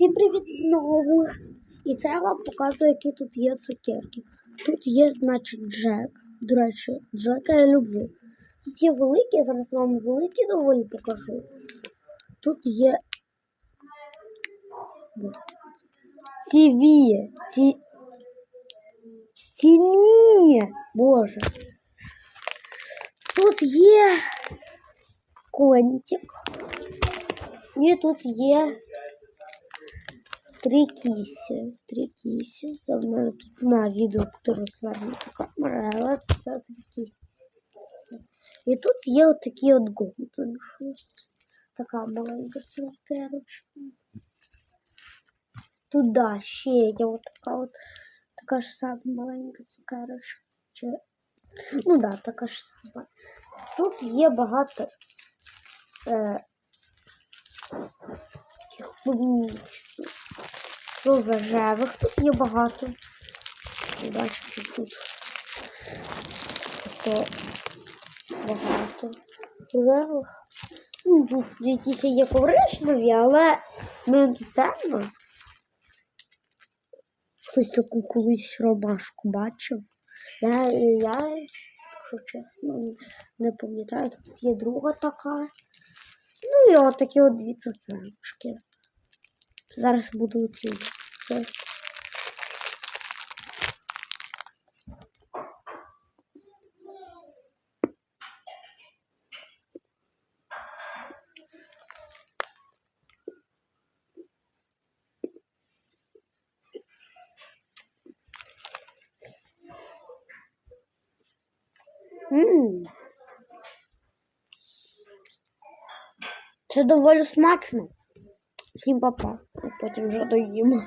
Всім привіт знову! І це я вам показую, які тут є цукерки. Тут є, значить, Джек. До речі, Джека я люблю. Тут є великі, я зараз вам великі доволі покажу. Тут є. Ціві. Ці... Цімі. Боже. Тут є контик. І тут є три кисі. Три кисі. Це в мене тут на відео, яке розвернута камера, але це три кисі. І тут є отакі от голден щось. Така маленька цукерочка. Туди ще є отака от така ж сама маленька цукерочка. Чи... Ну так, да, така ж сама. Тут є багато е, таких клубнічних, Рожевих. Тут є багато. Бачите, тут то багато рожевих. Ну, тут якісь є коричневі, але ну, тут темно. Хтось таку колись ромашку бачив. Я, я, якщо чесно, не пам'ятаю, тут є друга така. Ну і от такі от дві цукерочки. Зараз буду ці. Це доволі смачно. Всім па-па. потім вже доїмо.